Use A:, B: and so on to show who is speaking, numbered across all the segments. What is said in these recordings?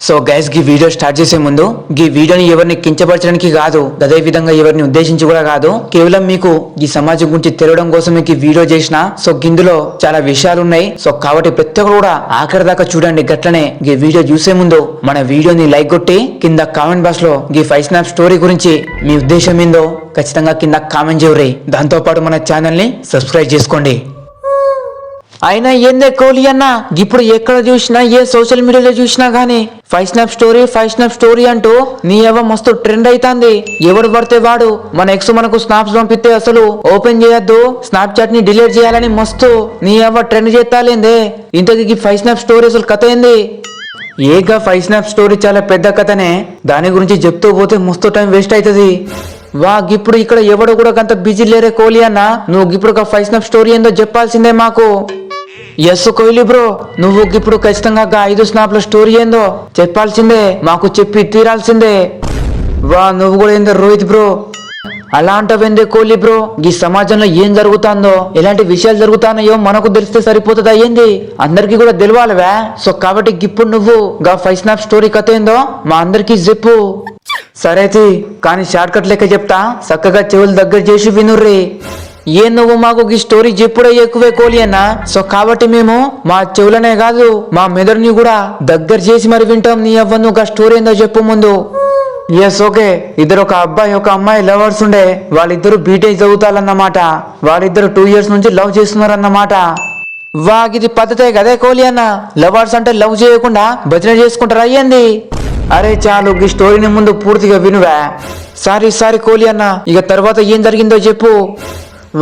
A: So guys గీ video start చేసే ముందు గీ వీడియోని ఎవరిని కించపరచడానికి కాదు అదే విధంగా ఎవరిని ఉద్దేశించి కూడా కాదు కేవలం మీకు ఈ సమాజం గురించి తెలియడం కోసం మీకు ఈ వీడియో చేసిన. సో గిందులో చాలా విషయాలు ఉన్నాయి. సో కాబట్టి ప్రతి ఒక్కరు కూడా ఆఖరి దాకా చూడండి. గట్లనే ఈ వీడియో చూసే ముందు మన వీడియోని లైక్ కొట్టి కింద కామెంట్ బాక్స్లో ఈ ఫైవ్ స్నాప్ స్టోరీ గురించి మీ ఉద్దేశం ఏందో ఖచ్చితంగా కింద కామెంట్ చేయరు దాంతో పాటు మన ఛానల్ని సబ్స్క్రైబ్ చేసుకోండి. అయినా ఏందే కోహ్లీ అన్న? ఇప్పుడు ఎక్కడ చూసినా ఏ సోషల్ మీడియాలో చూసినా గానీ five snap story five snap story అంటూ నీ ఎవ మస్తు ట్రెండ్ అవుతుంది ఎవడు పడితే వాడు మన ఎక్స్ మనకు స్నాప్స్ పంపిస్తే అసలు ఓపెన్ చేయొద్దు స్నాప్ చాట్ని డిలీట్ చేయాలని మస్తు నీ ఎవ ట్రెండ్ చేస్తాలేందే ఇంతకీ ఫైవ్ స్నాప్ స్టోరీ అసలు కథ ఏంది? ఏగా ఫైవ్ స్నాప్ స్టోరీ చాలా పెద్ద కథనే దాని గురించి చెప్తూ పోతే మస్తు టైం వేస్ట్ అవుతుంది వా ఇప్పుడు ఇక్కడ ఎవడు కూడా అంత బిజీ లేరే కోహ్లీ అన్న? నువ్వు ఇప్పుడు ఒక ఫైవ్ స్నాప్ స్టోరీ ఏందో చెప్పాల్సిందే మాకు. ఎస్ కోహ్లీ బ్రో నువ్వు ఇప్పుడు ఖచ్చితంగా ఐదు స్నాప్ల స్టోరీ ఏందో చెప్పాల్సిందే మాకు చెప్పి తీరాల్సిందే. వా నువ్వు కూడా ఏందో రోహిత్ బ్రో. అలా అంటావేందే కోహ్లీ బ్రో ఈ సమాజంలో ఏం జరుగుతుందో ఎలాంటి విషయాలు జరుగుతున్నాయో మనకు తెలిస్తే సరిపోతుందా ఏంది? అందరికీ కూడా తెలియాలవే సో కాబట్టి ఇప్పుడు నువ్వు గా ఫైవ్ స్నాప్ స్టోరీ కథ ఏందో మా అందరికీ చెప్పు. సరేతి కానీ షార్ట్ కట్ లెక్క చెప్తా చక్కగా చెవులు దగ్గర చేసి వినుర్రి. ఏ నువ్వు మాకు ఈ స్టోరీ చెప్పుడే ఎక్కువే కోలి అన్న? సో కాబట్టి మేము మా చెవులనే కాదు మా మెదడుని కూడా దగ్గర చేసి మరి వింటాం. నీ అవ్వ నువ్వు ఆ స్టోరీ ఏందో చెప్పు ముందు. ఎస్ ఓకే ఇద్దరు ఒక అబ్బాయి ఒక అమ్మాయి లవర్స్ ఉండే. వాళ్ళిద్దరు బీటెక్ చదువుతారన్నమాట. వాళ్ళిద్దరు టూ ఇయర్స్ నుంచి లవ్ చేస్తున్నారన్నమాట. వాగిది పద్ధతే కదే కోహ్లీ అన్న? లవర్స్ అంటే లవ్ చేయకుండా భజన చేసుకుంటారు అయ్యింది అరే చాలు ఈ స్టోరీని ముందు పూర్తిగా వినువా. సారీ సారీ కోహ్లీ అన్న. ఇక తర్వాత ఏం జరిగిందో చెప్పు.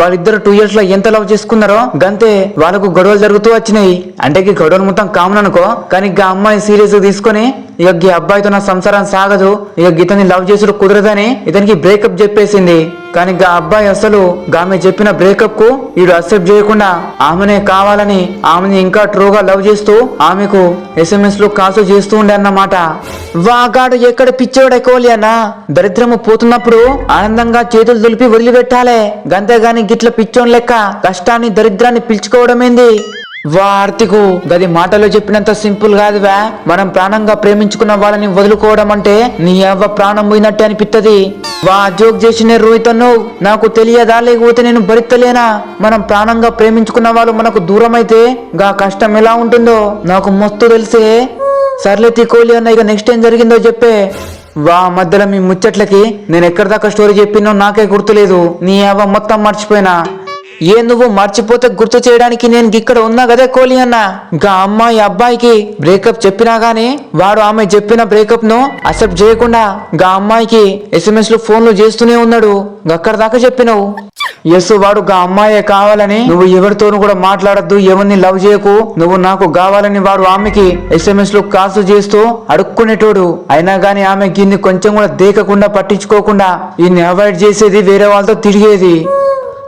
A: వాళ్ళిద్దరు టూ ఇయర్స్లో ఎంత లవ్ చేసుకున్నారో గంతే వాళ్ళకు గొడవలు జరుగుతూ వచ్చినాయి. అంటే గొడవలు మొత్తం కామన్ అనుకో. కానీ ఇక అమ్మాయి సీరియస్ తీసుకొని ఇక ఈ అబ్బాయితో నా సంసారం సాగదు. ఇక ఇతని లవ్ చేసుడు కుదరదని ఇతనికి బ్రేకప్ చెప్పేసింది. కానీ గా అబ్బాయి అసలు ఆమె చెప్పిన బ్రేకప్కు వీడు అక్సెప్ట్ చేయకుండా ఆమెనే కావాలని ఆమెని ఇంకా ట్రూగా లవ్ చేస్తూ ఆమెకు ఎస్ఎంఎస్లో కాల్స్ చేస్తూ ఉండే అన్నమాట. వాగాడు ఎక్కడ పిచ్చోడే కోలి అన్న? దరిద్రము పోతున్నప్పుడు ఆనందంగా చేతులు దులిపి వదిలిపెట్టాలే. గంతేగాని గిట్ల పిచ్చోన్ లెక్క కష్టాన్ని దరిద్రాన్ని పిలుచుకోవడమేంది? వా గది మాటలో చెప్పినంత సింపుల్ కాదువా. మనం ప్రాణంగా ప్రేమించుకున్న వాళ్ళని వదులుకోవడం అంటే నీ అవ్వ ప్రాణం పోయినట్టే అనిపిత్తది. వా జోక్ చేసిన రోహితను నాకు తెలియదా లేకపోతే నేను భరిత్తలేనా? మనం ప్రాణంగా ప్రేమించుకున్న వాళ్ళు మనకు దూరం అయితే గా కష్టం ఎలా ఉంటుందో నాకు మస్తు తెలిసే. సర్లే తీకోలి అన్న ఇక నెక్స్ట్ ఏం జరిగిందో చెప్పే. వా మధ్యలో మీ ముచ్చట్లకి నేను ఎక్కడి దాకా స్టోరీ చెప్పినో నాకే గుర్తులేదు. నీ అవ్వ మొత్తం మర్చిపోయినా. ఏ నువ్వు మర్చిపోతే గుర్తు చేయడానికి నేను ఇక్కడ ఉన్నా కదే కోలి అన్న? ఇంకా అమ్మాయి అబ్బాయికి బ్రేకప్ చెప్పినా గానీ వాడు ఆమె చెప్పిన బ్రేకప్ను అక్సెప్ట్ చేయకుండా గా అమ్మాయికి ఎస్ఎంఎస్లో ఫోన్లు చేస్తూనే ఉన్నాడు. అక్కడ దాకా చెప్పినావు. ఎస్ వాడు గా అమ్మాయే కావాలని నువ్వు ఎవరితోనూ కూడా మాట్లాడద్దు ఎవరిని లవ్ చేయకు. నువ్వు నాకు కావాలని వాడు ఆమెకి ఎస్ఎంఎస్లో కాల్స్ చేస్తూ అడుక్కునేటోడు. అయినా గాని ఆమె గిన్ని కొంచెం కూడా దేకకుండా పట్టించుకోకుండా ఈయన్ని అవాయిడ్ చేసేది వేరే వాళ్ళతో తిరిగేది.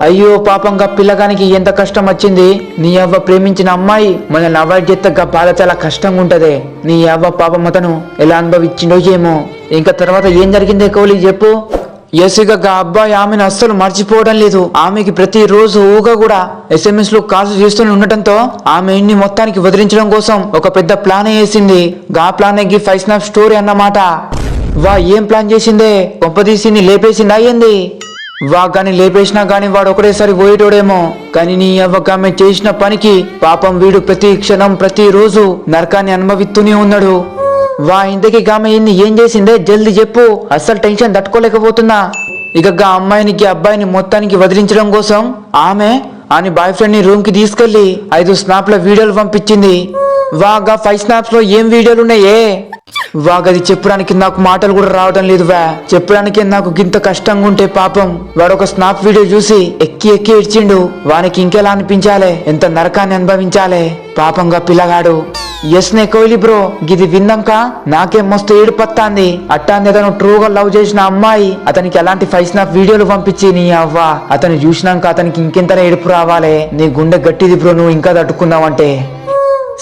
A: అయ్యో పాపంగా పిల్లగానికి ఎంత కష్టం వచ్చింది? నీ అవ్వ ప్రేమించిన అమ్మాయి మనల్ని అవాయిడ్ చేస్తే బాధ చాలా కష్టంగా ఉంటదే. నీ అవ్వ పాపం అతను ఎలా అనుభవించిండో ఏమో. ఇంకా తర్వాత ఏం జరిగిందే కౌలి చెప్పు. ఎస్గా అబ్బాయి ఆమెను అస్సలు మర్చిపోవడం లేదు. ఆమెకి ప్రతి రోజు ఊగా కూడా ఎస్ఎంఎస్లో కాల్స్ చేస్తూనే ఉండటంతో ఆమె ఇన్ని మొత్తానికి వదిలించడం కోసం ఒక పెద్ద ప్లాన్ వేసింది. గా ప్లాన్ ఎగ్గి ఫైవ్ స్నాప్ స్టోరీ అన్నమాట. వా ఏం ప్లాన్ చేసిందే? కొంపదీసి లేపేసింది అయ్యింది వా గాని లేపేసినా గాని వాడు ఒకటేసారి పోయేటోడేమో. కానీ నీ అవ్వగామె చేసిన పనికి పాపం వీడు ప్రతి క్షణం ప్రతి రోజు నరకాన్ని అనుభవిస్తూనే ఉన్నాడు. వా ఇంతకీ గామె ఇన్ని ఏం చేసిందే? జల్ది చెప్పు. అస్సలు టెన్షన్ తట్టుకోలేకపోతున్నా. ఇక గా అమ్మాయినికి అబ్బాయిని మొత్తానికి వదిలించడం కోసం ఆమె ఆని బాయ్ ఫ్రెండ్ని రూమ్కి తీసుకెళ్ళి ఐదు స్నాప్ల వీడియోలు పంపించింది. వా గా ఫైవ్ స్నాప్స్లో ఏం వీడియోలు ఉన్నాయే? వాగది చెప్పడానికి నాకు మాటలు కూడా రావడం లేదు వా. చెప్పడానికి నాకు గింత కష్టంగా ఉంటే పాపం. వాడు ఒక స్నాప్ వీడియో చూసి ఎక్కి ఎక్కి ఇడ్చిండు వానికి ఇంకెలా అనిపించాలే? ఎంత నరకాన్ని అనుభవించాలే? పాపంగా పిల్లగాడు. ఎస్ నే కోహ్లీ బ్రో. గిది విన్నాక నాకే మస్తు ఏడు పత్తాంది అట్టాంది అతను ట్రూగా లవ్ చేసిన అమ్మాయి అతనికి ఎలాంటి ఫైవ్ స్నాప్ వీడియోలు పంపించి నీ అవ్వ. అతను చూసినాక అతనికి ఇంకెంత ఏడుపు రావాలే. నీ గుండె గట్టిది బ్రో నువ్వు ఇంకా తట్టుకున్నావంటే.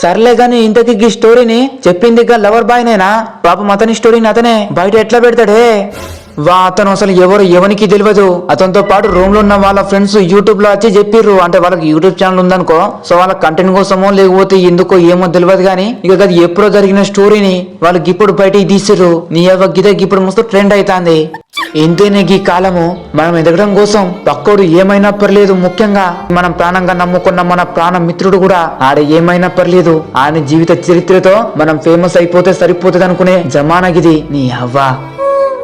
A: సర్లే గాని ఇంతకీ ఈ స్టోరీని చెప్పింది గా లవర్ బాయ్ నేనా? పాపం అతని స్టోరీని అతనే. బయట ఎట్లా పెడతాడే? వా అతను అసలు ఎవరు ఎవరికి తెలియదు అతనితో పాటు రూమ్లో ఉన్న వాళ్ళ ఫ్రెండ్స్ యూట్యూబ్లో వచ్చి చెప్పిర్రు. అంటే వాళ్ళకి యూట్యూబ్ ఛానల్ ఉందనుకో సో వాళ్ళ కంటెంట్ కోసమో లేకపోతే ఎందుకో ఏమో తెలియదు కానీ ఇక అది ఎప్పుడో జరిగిన స్టోరీని వాళ్ళకి ఇప్పుడు బయటికి తీసిర్రు. నీ యొక్క గిదే ఇప్పుడు మస్తు ట్రెండ్ అవుతాంది ఎంతేనే ఈ కాలము. మనం ఎదగడం కోసం పక్కోడు ఏమైనా పర్లేదు ముఖ్యంగా మనం ప్రాణంగా నమ్ముకున్న మన ప్రాణ మిత్రుడు కూడా ఆడ ఏమైనా పర్లేదు. ఆయన జీవిత చరిత్రతో మనం ఫేమస్ అయిపోతే సరిపోతుంది అనుకునే జమానగిది నీ అవ్వ.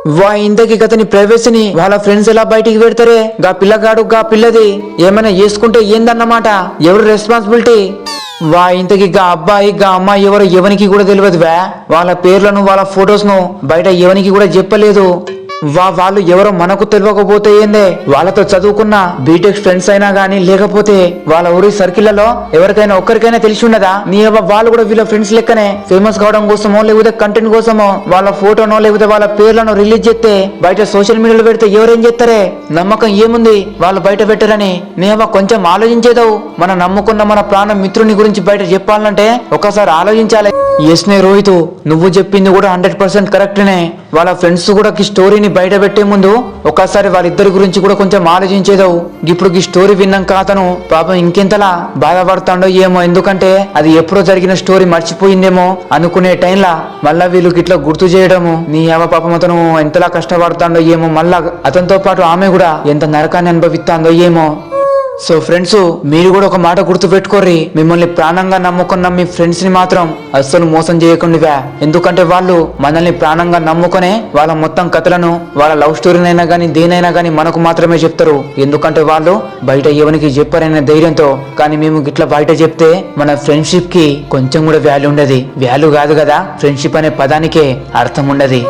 A: వా ఇందకి గతని ప్రైవసీని వాళ్ళ ఫ్రెండ్స్ ఎలా బయటికి పెడతారే? గా పిల్లగాడు గా పిల్లది. ఏమైనా చేసుకుంటే ఏందన్నమాట? ఎవరు రెస్పాన్సిబిలిటీ వా ఇంతకి గా అబ్బాయి గా అమ్మాయి ఎవరు ఎవనికి కూడా తెలియదు వా. వాళ్ళ పేర్లను వాళ్ళ ఫొటోస్ను బయట ఎవనికి కూడా చెప్పలేదు. వా వాళ్ళు ఎవరో మనకు తెలియకపోతే ఏందే? వాళ్ళతో చదువుకున్న బీటెక్ ఫ్రెండ్స్ అయినా గానీ లేకపోతే వాళ్ళ ఊరి సర్కిళ్ళలో ఎవరికైనా ఒక్కరికైనా తెలిసి ఉన్నదా నీ వాళ్ళు కూడా వీళ్ళ ఫ్రెండ్స్ లెక్కనే. ఫేమస్ కావడం కోసమో లేకపోతే కంటెంట్ కోసమో వాళ్ళ ఫోటోనో లేకపోతే వాళ్ళ పేర్లను రిలీజ్ చేస్తే బయట సోషల్ మీడియాలో పెడితే ఎవరేం చేస్తారే? నమ్మకం ఏముంది? వాళ్ళు బయట పెట్టరని. నీ కొంచెం ఆలోచించేదావు. మనం నమ్ముకున్న మన ప్రాణ మిత్రుని గురించి బయట చెప్పాలంటే ఒకసారి ఆలోచించాలి. ఎస్నే రోహిత్ నువ్వు చెప్పింది కూడా హండ్రెడ్ పర్సెంట్ కరెక్ట్నే వాళ్ళ ఫ్రెండ్స్ కూడా స్టోరీని బయట పెట్టే ముందు ఒకసారి వాళ్ళిద్దరి గురించి కూడా కొంచెం ఆలోచించేదావు. ఇప్పుడు ఈ స్టోరీ విన్నాక అతను పాపం ఇంకెంతలా బాధపడతాడో ఏమో. ఎందుకంటే అది ఎప్పుడో జరిగిన స్టోరీ మర్చిపోయిందేమో అనుకునే టైంలా మళ్ళా వీళ్ళు ఇట్లా గుర్తు చేయడము. నీ అవ పాపం అతను ఎంతలా కష్టపడతాడో ఏమో మళ్ళా అతనితో పాటు ఆమె కూడా ఎంత నరకాన్ని అనుభవిస్తాందో ఏమో సో ఫ్రెండ్స్ మీరు కూడా ఒక మాట గుర్తుపెట్టుకోర్రి మిమ్మల్ని ప్రాణంగా నమ్ముకున్న మీ ఫ్రెండ్స్ని మాత్రం అస్సలు మోసం చేయకుండా ఎందుకంటే వాళ్ళు మనల్ని ప్రాణంగా నమ్ముకునే వాళ్ళ మొత్తం కథలను వాళ్ళ లవ్ స్టోరీనైనా కానీ దేనైనా కానీ మనకు మాత్రమే చెప్తారు. ఎందుకంటే వాళ్ళు బయట ఎవరికి చెప్పారనే ధైర్యంతో కానీ మేము గిట్ల బయట చెప్తే మన ఫ్రెండ్షిప్కి కొంచెం కూడా వాల్యూ ఉండదు. వాల్యూ కాదు కదా ఫ్రెండ్షిప్ అనే పదానికే అర్థం ఉండదు.